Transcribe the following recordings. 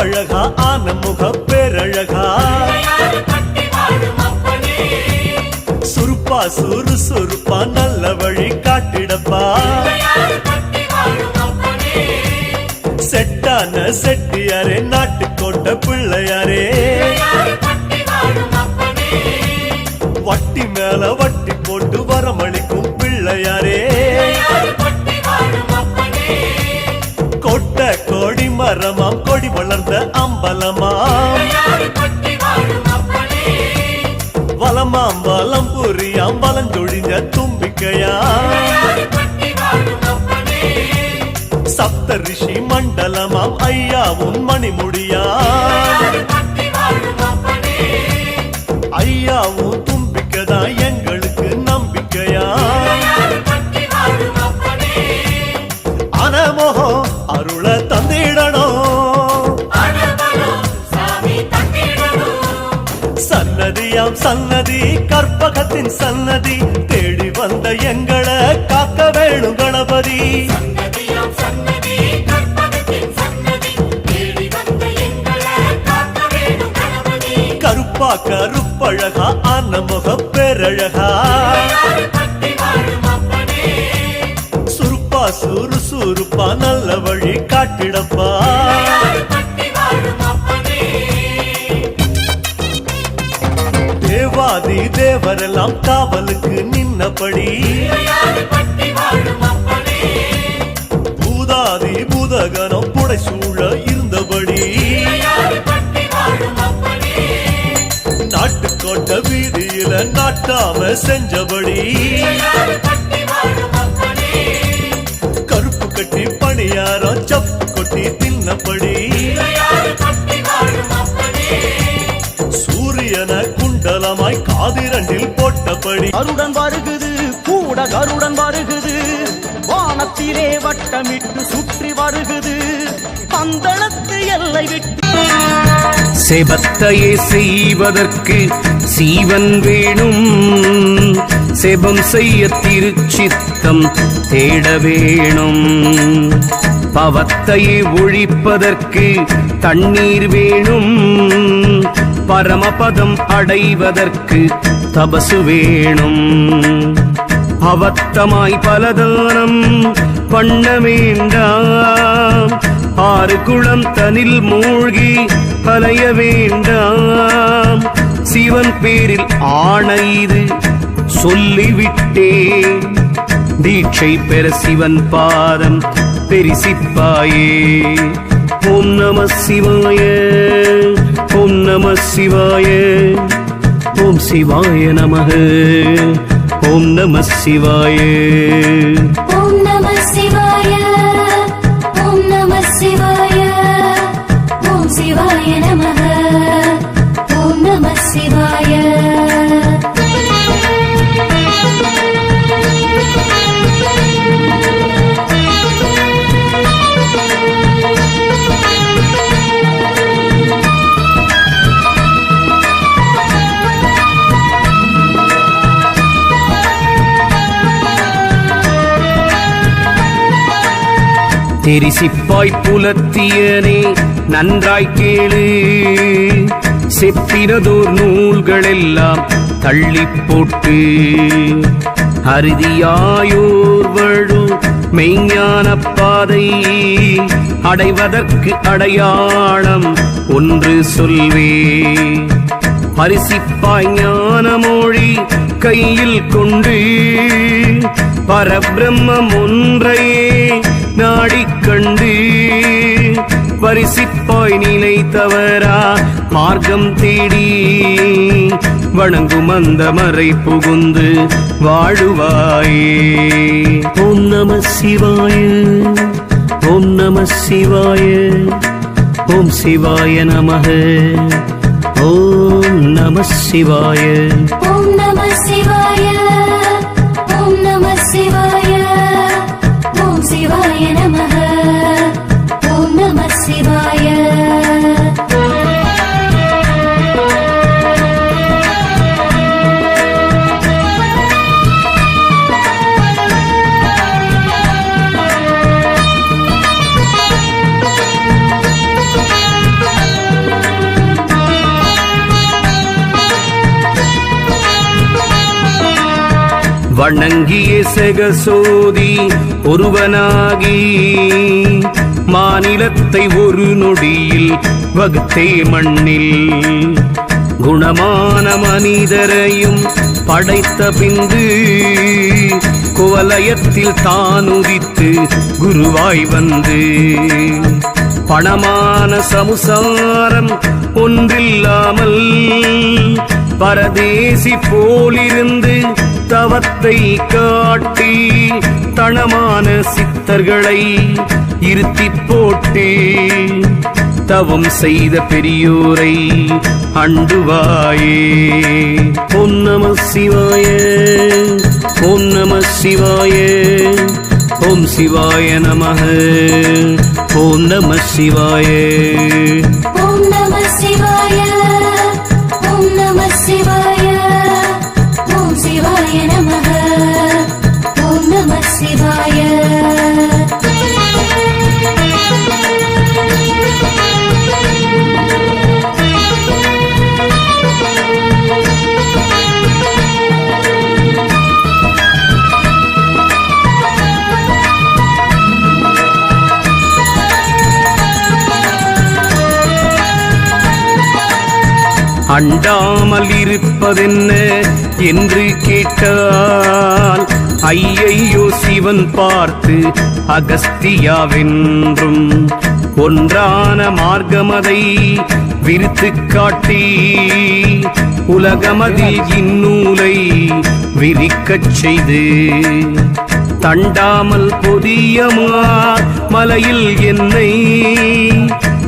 அழகா ஆன முக பேரழகா. சுருப்பா சுறு சுருப்பா நல்ல வழி காட்டிடப்பா. செட்டான செட்டியாரே நாட்டுக்கோட்டை பிள்ளையாரே. வட்டி மேல வட்டி போட்டு வரமளிக்கும் பிள்ளையாரே. கொட்ட கோடி மரமாம் ஐயாவும் மணிமுடியா ஐயாவும் தும்பிக்கைதான் எங்களுக்கு நம்பிக்கையா? அனமோகம் அருள தந்திடணும் சன்னதியாம் சன்னதி கற்பகத்தின் சன்னதி தேடி வந்த எங்களை காக்க வேணும் கணபதி. கருப்பழகா ஆன முக பேரழகா. சுருப்பா சுறு சுருப்பா நல்ல வழி காட்டிடப்பா. தேவாதி தேவரெல்லாம் காவலுக்கு நின்னபடி. பூதாதி பூதகனம் வீதியில செஞ்சபடி. கருப்பு கட்டி பணியாரம் சப்பு கொட்டி தின்னபடி. சூரியன குண்டலமாய் காதிரண்டில் போட்டபடி. கருடன் வருகுது கூட கருடன் வருகுது. வானத்திலே வட்டமிட்டு சுற்றி வருகுது. பந்தளத்து எல்லை விட்டு செபத்தையே செய்வதற்கு சீவன் வேணும். செபம் செய்ய திருச்சித்தம் தேட வேணும். பவத்தையே ஒழிப்பதற்கு தண்ணீர் வேணும். பரமபதம் அடைவதற்கு தபசு வேணும். அவத்தமாய் பலதானம் பண்ண வேண்டாம் குளம் தனில் மூழ்கி அலைய வேண்டாம். சிவன் பேரில் ஆணைது சொல்லிவிட்டேன். தீட்சை பெற சிவன் பாதம் பெரிசிப்பாயே ஓம் நம சிவாய ஓம் நம சிவாய ஓம் சிவாய நமக ஓம் நம சிவாய. ஓம் நம சிவாய. నమః தெரிசிப்பாய் புலத்தியனே நன்றாய் கேளு. செப்பினதோர் நூல்களெல்லாம் தள்ளி போட்டு அறுதியாயோர் வழு மெய்ஞான பாதை அடைவதற்கு அடையாளம் ஒன்று சொல்வே. பரிசிப்பாய் ஞான மொழி கையில் கொண்டு பரபிரம்மம் ஒன்றையே நாடிக் கண்டு வரிசிப்பாய் நிலை தவறா மார்க்கம் தேடி வணங்கும் அந்த மறை புகுந்து வாழுவாயே. ஓம் நம சிவாய ஓம் நம சிவாய ஓம் சிவாய நமக. ஓம் நம சிவாய. ஓம் நம சிவாய. శివాయ வணங்கிய செகசோதி ஒருவனாகி. மாநிலத்தை ஒரு நொடியில் வகுத்தே மண்ணில். குணமான மனிதரையும் படைத்த பிந்து குவலயத்தில் தான் உதித்து குருவாய் வந்து. பணமான சமுசாரம் ஒன்றில்லாமல் பரதேசி போலிருந்து தவத்தை காட்டி தனமான சித்தர்களை இருத்தி போட்டு. தவம் செய்த பெரியோரை அண்டுவாயே. ஓம் நம சிவாய ஓம் நம சிவாய ஓம் சிவாய நமக. ஓம் நம சிவாய. அண்டாமல் இருப்பதென்ன என்று கேட்டால் ஐயையோ சிவன் பார்த்து அகஸ்தியாவென்றும் ஒன்றான மார்க்கமதை விரித்து காட்டி உலகமதி இந்நூலை விரிக்கச் செய்து தண்டாமல் பொதியமார் மலையில் என்னை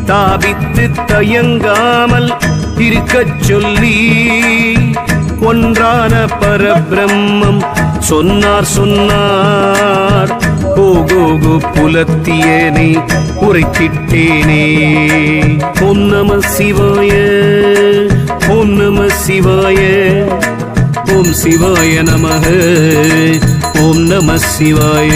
தாபித்து தயங்காமல் இருக்கச் சொல்லி ஒன்றான பரபிரம்மம் சொன்னார் சொன்னார். கோகோகு புலத்தியனை உரைத்திட்டேனே ஓம் நம சிவாய ஓம் நம சிவாய ஓம் சிவாய நமக ஓம் நம சிவாய.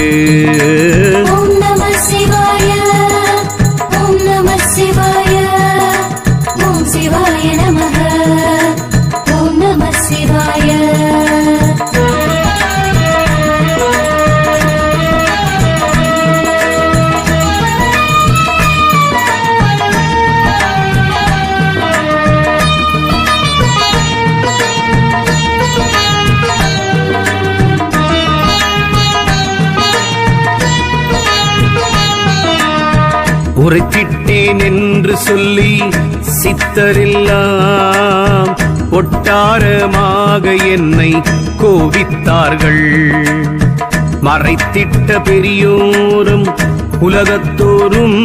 உரைத்திட்டேன் என்று சொல்லி சித்தரெல்லாம் ஒட்டாரமாக என்னை கோபித்தார்கள். மறைத்திட்ட பெரியோரும் உலகத்தோரும்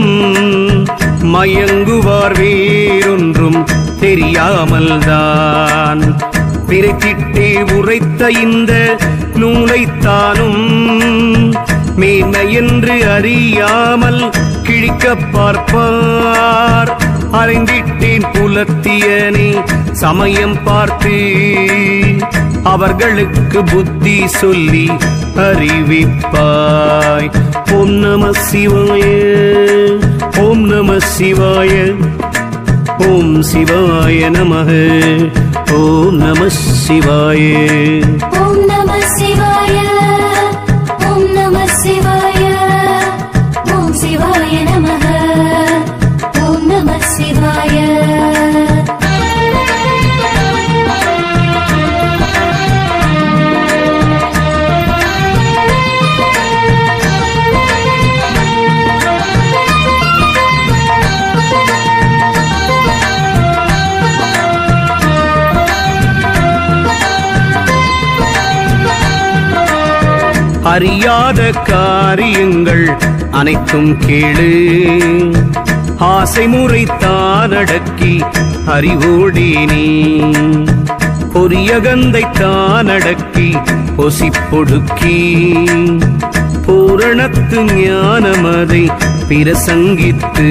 மயங்குவார் வேறொன்றும் தெரியாமல்தான். பிறைத்திட்டே உரைத்த இந்த நூலைத்தானும் மேன்மை என்று அறியாமல் கிழிக்க பார்ப்பார். அறிந்திட்டேன் புலத்தியனே சமயம் பார்த்து. அவர்களுக்கு புத்தி சொல்லி அறிவிப்பாய். ஓம் நம சிவாய ஓம் நம சிவாய ஓம் சிவாய நமக ஓம் நம சிவாய. அறியாத காரியங்கள் அனைத்தும் கேளு. ஆசை முறை அறிவோடேனே அறிவோடி நீ. பொரியகந்தை தானடக்கி பொசிப்பொடுக்கி. பூரணத்து ஞானமதை பிரசங்கித்து.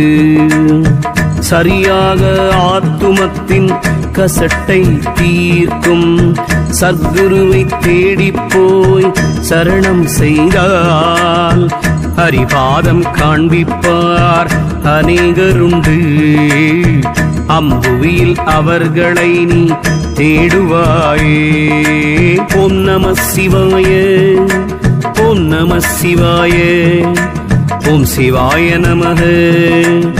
சரியாக ஆத்துமத்தின் கசட்டை தீர்க்கும். சத்குருவை தேடிப் போய் சரணம் செய்தால் ஹரிபாதம் காண்பிப்பார் அநேகருண்டு. அம்புவியில் அவர்களை நீ தேடுவாயே. ஓம் நம சிவாய ஓம் நம சிவாய ஓம் சிவாய நமக.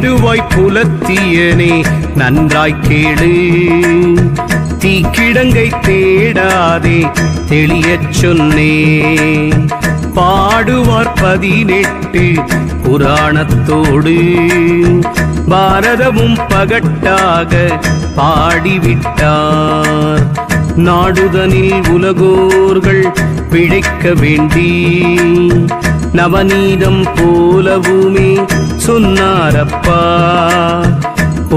தேடுவாய் புலத்தியனே நன்றாய் கேளு. தீக்கிடங்கை தேடாதே தெளியச் சொன்னே. பாடுவார் பதினெட்டு புராணத்தோடு. பாரதமும் பகட்டாக பாடிவிட்டார். நாடுதனில் உலகோர்கள் பிழைக்க வேண்டி நவநீதம் போலவுமே சொன்னாரப்பா.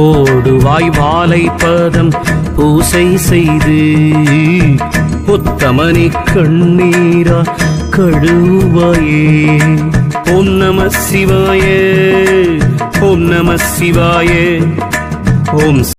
ஓடுவாய் வாழை பதம் பூசை செய்து புத்தமணி கண்ணீரா கழுவாயே ஓம் நம சிவாய ஓம் நம சிவாய ஓம்